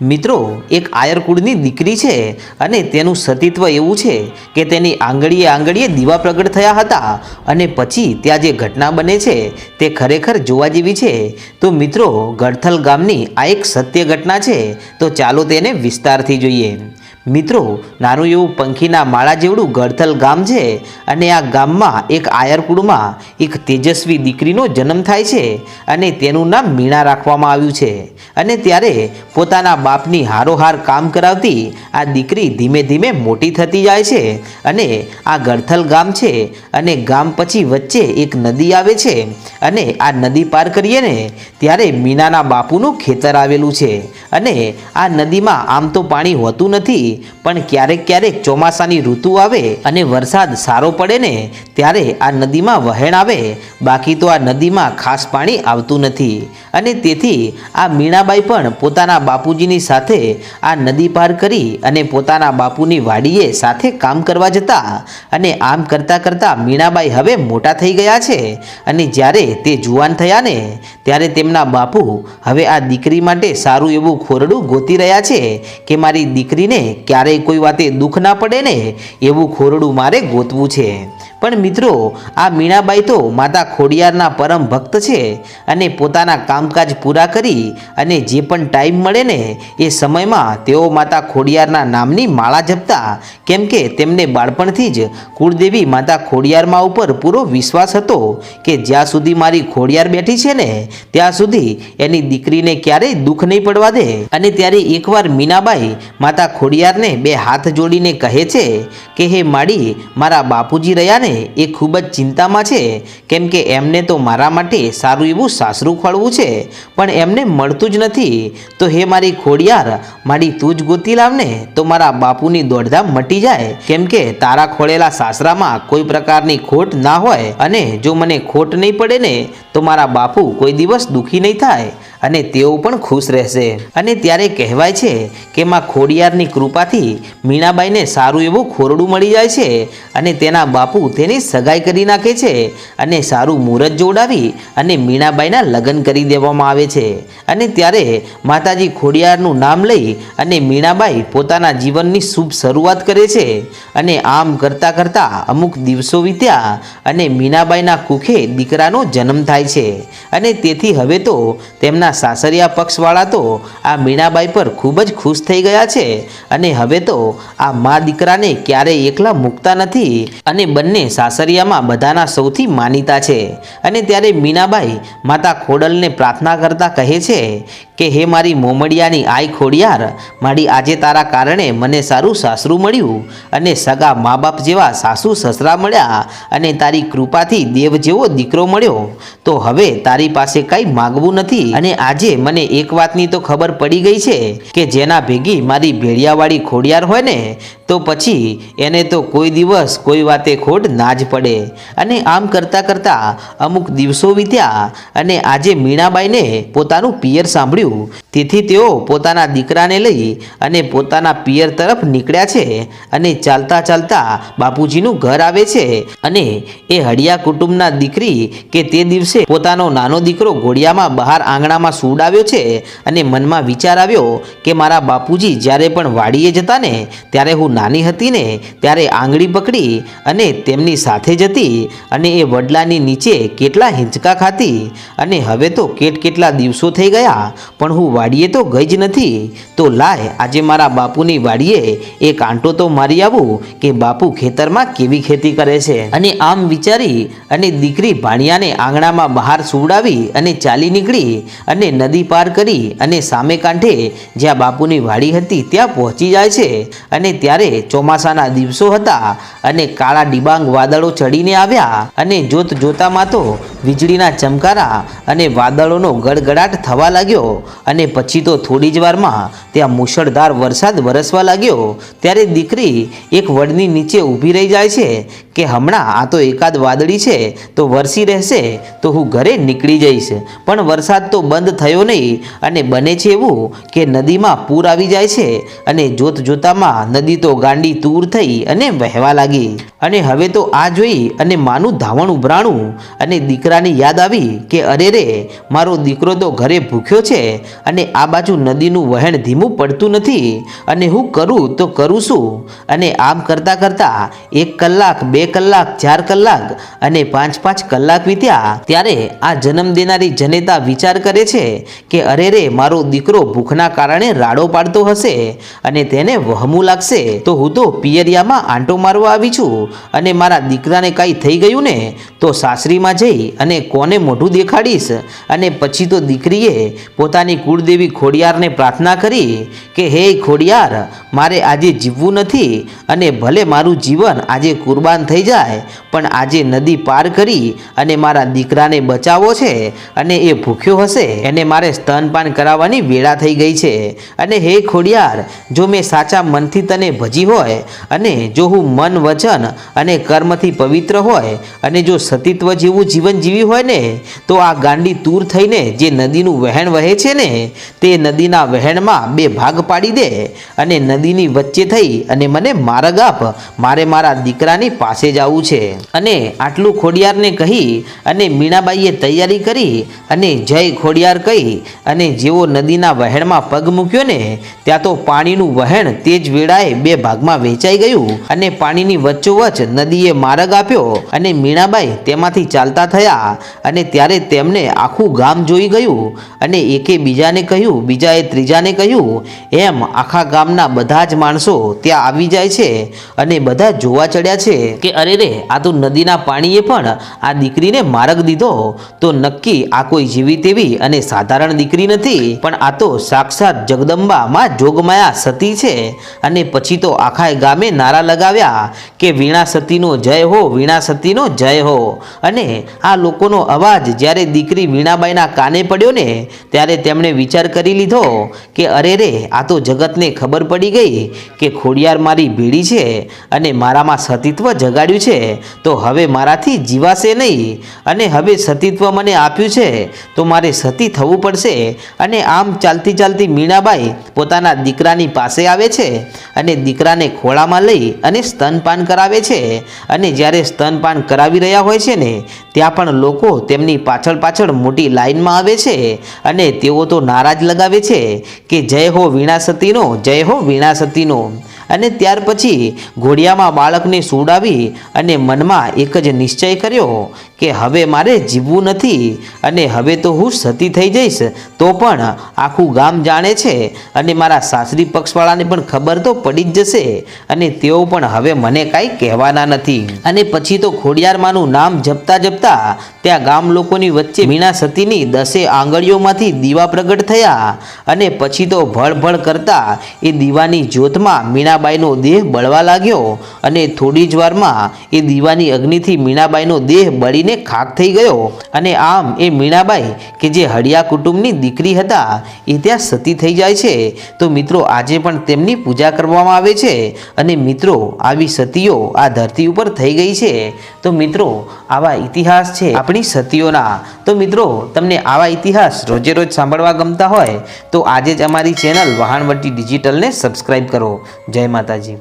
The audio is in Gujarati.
મિત્રો, એક આયરકુળની દીકરી છે અને તેનું સતીત્વ એવું છે કે તેની આંગળીએ આંગળીએ દીવા પ્રગટ થયા હતા અને પછી ત્યાં જે ઘટના બને છે તે ખરેખર જોવા જેવી છે. તો મિત્રો ગડથલ ગામની આ એક સત્ય ઘટના છે. તો ચાલો તેને વિસ્તારથી જોઈએ. મિત્રો, નાનું એવું પંખીના માળા જેવડું ગડથલ ગામ છે અને આ ગામમાં એક આયરકુળમાં એક તેજસ્વી દીકરીનો જન્મ થાય છે અને તેનું નામ મીણા રાખવામાં આવ્યું છે. અને ત્યારે પોતાના બાપની હારોહાર કામ કરાવતી આ દીકરી ધીમે ધીમે મોટી થતી જાય છે અને આ ગડથલ ગામ છે અને ગામ પછી વચ્ચે એક નદી આવે છે અને આ નદી પાર કરીએ ને ત્યારે મીણાના બાપુનું ખેતર આવેલું છે અને આ નદીમાં આમ તો પાણી હોતું નથી પણ ક્યારેક ક્યારેક ચોમાસાની ઋતુ આવે અને વરસાદ સારો પડે ને, ત્યારે આ નદીમાં વહેણ આવે. બાકી તો આ નદીમાં ખાસ પાણી આવતું નથી. અને તેથી આ મીણાબાઈ પણ પોતાના બાપુજીની સાથે આ નદી પાર કરી અને પોતાના બાપુની વાડીએ સાથે કામ કરવા જતા અને આમ કરતાં કરતાં મીણાબાઈ હવે મોટા થઈ ગયા છે. અને જ્યારે તે જુવાન થયા ને, ત્યારે તેમના બાપુ હવે આ દીકરી માટે સારું એવું ખોરડું ગોતી રહ્યા છે કે મારી દીકરીને ક્યારેય કોઈ વાતે દુઃખ ના પડે ને? એવું ખોરડું મારે ગોતવું છે. પણ મિત્રો, આ મીણાબાઈ તો માતા ખોડિયારના પરમ ભક્ત છે અને પોતાના કામકાજ પૂરા કરી અને જે પણ ટાઈમ મળે ને, એ સમયમાં તેઓ માતા ખોડિયારના નામની માળા જપતા. કેમ કે તેમને બાળપણથી જ કુળદેવી માતા ખોડિયારમાં ઉપર પૂરો વિશ્વાસ હતો કે જ્યાં સુધી મારી ખોડિયાર બેઠી છે ને, ત્યાં સુધી એની દીકરીને ક્યારેય દુઃખ નહીં પડવા દે. અને ત્યારે એકવાર મીનાબાઈ માતા ખોડિયારને બે હાથ જોડીને કહે છે કે, હે માડી, મારા બાપુજી રહ્યા ને એ ખૂબ જ ચિંતામાં છે. કેમ કે એમને તો મારા માટે સારું એવું સાસરું ખોળવું છે, પણ એમને મળતું જ નથી. તો હે મારી ખોડિયાર મારી તું જ ગોતી લાવને, તો મારા બાપુની દોડધામ મટી જાય. કેમ કે તારા ખોળેલા સાસરામાં કોઈ પ્રકારની ખોટ ના હોય અને જો મને ખોટ નહીં પડે ને, તો મારા બાપુ કોઈ દિવસ દુઃખી નહીં થાય. અને તેઓ પણ ખુશ રહેશે. અને ત્યારે કહેવાય છે કે માં ખોડિયારની કૃપાથી મીણાબાઈને સારું એવું ખોરડું મળી જાય છે અને તેના બાપુ તેની સગાઈ કરી નાખે છે અને સારું મુહૂર્ત જોડાવી અને મીણાબાઈના લગ્ન કરી દેવામાં આવે છે. અને ત્યારે માતાજી ખોડિયારનું નામ લઈ અને મીણાબાઈ પોતાના જીવનની શુભ શરૂઆત કરે છે. અને આમ કરતાં કરતાં અમુક દિવસો વીત્યા અને મીણાબાઈના કુખે દીકરાનો જન્મ થાય છે. અને તેથી હવે તો તેમના સાસરિયા પક્ષવાળા તો આ મીણાબાઈ પર ખૂબ જ ખુશ થઈ ગયા છે. અને હવે તો આ મા દીકરાને ક્યારેય એકલા મૂકતા નથી અને બંને સાસરિયામાં બધાના સૌથી માનીતા છે. અને ત્યારે મીણાબાઈ માતા ખોડલને પ્રાર્થના કરતા કહે છે કે હે મારી મોમડિયાની આઈ ખોડિયાર, મારી આજે તારા કારણે મને સારું સાસરું મળ્યું અને સગા મા બાપ જેવા સાસુ સસરા મળ્યા અને તારી કૃપાથી દેવ જેવો દીકરો મળ્યો. તો હવે તારી પાસે કંઈ માગવું નથી. અને આજે મને એક વાતની તો ખબર પડી ગઈ છે કે જેના ભેગી મારી ભેડિયાવાળી ખોડિયાર હોય ને તો પછી એને તો કોઈ દિવસ કોઈ વાતે ખોટ ના જ પડે. અને આમ કરતાં કરતાં અમુક દિવસો વીત્યા અને આજે મીણાબાઈને પોતાનું પિયર સાંભળ્યું. તેથી તેઓ પોતાના દીકરાને લઈ અને પોતાના પિયર તરફ નીકળ્યા છે અને ચાલતા ચાલતા બાપુજીનું ઘર આવે છે અને એ હળિયા કુટુંબના દીકરી કે તે દિવસે પોતાનો નાનો દીકરો ઘોડિયામાં બહાર આંગણામાં સુવડાવ્યો છે અને મનમાં વિચાર આવ્યો કે મારા બાપુજી જ્યારે પણ વાડીએ જતા ને ત્યારે હું નાની હતી ને ત્યારે આંગળી પકડી અને તેમની સાથે જતી અને એ વડલાની નીચે કેટલા હિંચકા ખાતી અને હવે તો કેટ કેટલા દિવસો થઈ ગયા, પણ હું વાડીએ તો ગઈ જ નથી. તો લાય, આજે મારા બાપુની વાડીએ એ કાંટો તો મારી આવું કે બાપુ ખેતરમાં કેવી ખેતી કરે છે. અને આમ વિચારી અને દીકરી ભાણિયાને આંગણામાં બહાર સુવડાવી અને ચાલી નીકળી અને નદી પાર કરી અને સામે કાંઠે જ્યાં બાપુની વાડી હતી ત્યાં પહોંચી જાય છે. અને ત્યારે ચોમાસાના દિવસો હતા અને કાળા ડિબાંગ વાદળો ચડીને આવ્યા અને જોત જોતામાં તો વીજળીના ચમકારા અને વાદળોનો ગડગડાટ થવા લાગ્યો અને પછી તો થોડી જ વારમાં ત્યાં મુશળધાર વરસાદ વરસવા લાગ્યો. ત્યારે દીકરી એક વડની નીચે ઊભી રહી જાય છે કે હમણાં આ તો એકાદ વાદળી છે, તો વરસી રહેશે, તો હું ઘરે નીકળી જઈશ. પણ વરસાદ તો બંધ થયો નહીં, અને બને છે એવું કે નદીમાં પૂર આવી જાય છે, અને જોત જોતામાં નદી તો ગાંડી તૂર થઈ અને વહેવા લાગી. અને હવે તો આ જોઈ અને માનું ધાવણ ઉભરાણું અને દીકરાની યાદ આવી કે અરે રે, મારો દીકરો તો ઘરે ભૂખ્યો છે અને આ બાજુ નદીનું વહેણ ધીમું પડતું નથી અને હું કરું તો કરું શું? અને આમ કરતાં કરતાં એક કલાક, બે કલાક, ચાર કલાક અને પાંચ પાંચ કલાક વીત્યા ત્યારે આ જન્મ દેનારી જનેતા વિચાર કરે છે કે અરે રે, મારો દીકરો ભૂખના કારણે રાડો પાડતો હશે અને તેને વહમું લાગશે. તો હું તો પિયરિયામાં આંટો મારવા આવી છું અને મારા દીકરાને કાંઈ થઈ ગયું ને, તો સાસરીમાં જઈ અને કોને મોઢું દેખાડીશ? અને પછી તો દીકરીએ પોતાની કુળદેવી ખોડિયારને પ્રાર્થના કરી કે, હે ખોડિયાર, મારે આજે જીવવું નથી અને ભલે મારું જીવન આજે કુરબાન થઈ જાય, પણ આજે નદી પાર કરી અને મારા દીકરાને બચાવો છે અને એ ભૂખ્યો હશે. એને મારે સ્તનપાન કરાવવાની વેળા થઈ ગઈ છે. અને હે ખોડિયાર, જો મેં સાચા મનથી તને ભજી હોય અને જો હું મન વચન અને કર્મથી પવિત્ર હોય અને જો સતીત્વ જેવું જીવન જીવી હોય ને, તો આ ગાંડી તૂર થઈને જે નદીનું વહેણ વહે છે ને, તે નદીના વહેણમાં બે ભાગ પાડી દે અને નદીની વચ્ચે થઈ અને મને માર્ગ આપ, મારે મારા દીકરાની પાસે જવું છે. અને આટલું ખોડિયારને કહી અને મીણાબાઈએ તૈયારી કરી અને જય ખોડિયાર કહી અને જેવો નદીના વહેણમાં પગ મૂક્યો ને, ત્યાં તો પાણીનું વહેણ તે જ વેળાએ બે ભાગમાં વહેંચાઈ ગયું અને પાણીની વચ્ચોવચ નદીએ માર્ગ આપ્યો અને મીણાબાઈ તેમાંથી ચાલતા થયા અને ત્યારે તેમને આખું ગામ જોઈ ગયું અને એકે બીજાને કહ્યું, બીજાએ ત્રીજાને કહ્યું, એમ આખા ગામના બધા જ માણસો ત્યાં આવી જાય છે અને બધા જોવા ચડ્યા છે કે અરે રે, આ તો નદીના પાણીએ પણ આ દીકરીને માર્ગ દીધો. તો નક્કી આ કોઈ જીવી તેવી અને સાધારણ દીકરી નથી. પણ આ તો સાક્ષાત જગદંબા માં જોગમાયા સતી છે. અને પછી તો આખા ગામે નારા લગાવ્યા કે વીણા સતીનો જય હો વીણા સતીનો જય હો. અને આ લોકોનો અવાજ જ્યારે દીકરી વીણાબાઈના કાને પડ્યો ને, ત્યારે તેમણે વિચાર કરી લીધો કે અરે રે, આ તો જગતને ખબર પડી ગઈ કે ખોડિયાર મારી ભીડી છે અને મારામાં સતીત્વ જગાડ્યું છે. તો હવે મારાથી જીવાશે નહીં અને હવે સતીત્વ મને આપ્યું છે. તો મારે સતી થવું પડશે અને આમ ચાલતી ચાલતી મીણાબાઈ પોતાના દીકરાની પાસે આવે છે અને દીકરાને ખોળામાં લઈ અને સ્તનપાન કરાવે છે અને જ્યારે સ્તનપાન કરાવી રહ્યા હોય છે ને, ત્યાં પણ લોકો તેમની પાછળ પાછળ મોટી લાઈનમાં આવે છે અને તેઓ તો નારાજ લગાવે છે કે જય હો વીણાસતીનો, જય હો વીણાસતીનો. અને ત્યાર પછી ઘોડિયામાં બાળકને સુડાવી અને મનમાં એક જ નિશ્ચય કર્યો કે હવે મારે જીવવું નથી અને હવે તો હું સતી થઈ જઈશ, તો પણ આખું ગામ જાણે છે અને મારા સાસરી પક્ષવાળાને પણ ખબર તો પડી જ જશે અને તેઓ પણ હવે મને કાંઈ કહેવાના નથી. અને પછી તો ખોડિયારમાંનું નામ જપતા જપતા ત્યાં ગામ લોકોની વચ્ચે મીણા સતીની દસે આંગળીઓમાંથી દીવા પ્રગટ થયા અને પછી તો ભળભળ કરતા એ દીવાની જ્યોતમાં મીણાબાઈનો દેહ બળવા લાગ્યો અને થોડી જ વારમાં એ દીવાની અગ્નિથી મીણાબાઈનો દેહ બળીને ખાક થઈ ગયો અને આમ એ મીણાબાઈ, કે જે હળિયા કુટુંબની દીકરી હતા, એ ત્યાં સતી થઈ જાય છે. તો મિત્રો, આજે પણ તેમની પૂજા કરવામાં આવે છે અને મિત્રો, આવી સતીઓ આ ધરતી ઉપર થઈ ગઈ છે. તો મિત્રો, આવા ઇતિહાસ છે આપણી સતીઓના. તો મિત્રો, તમને આવા ઇતિહાસ રોજે રોજ સાંભળવા ગમતા હોય, તો આજે જ અમારી ચેનલ વહાણવટી ડિજિટલને સબસ્ક્રાઈબ કરો. જય માતાજી.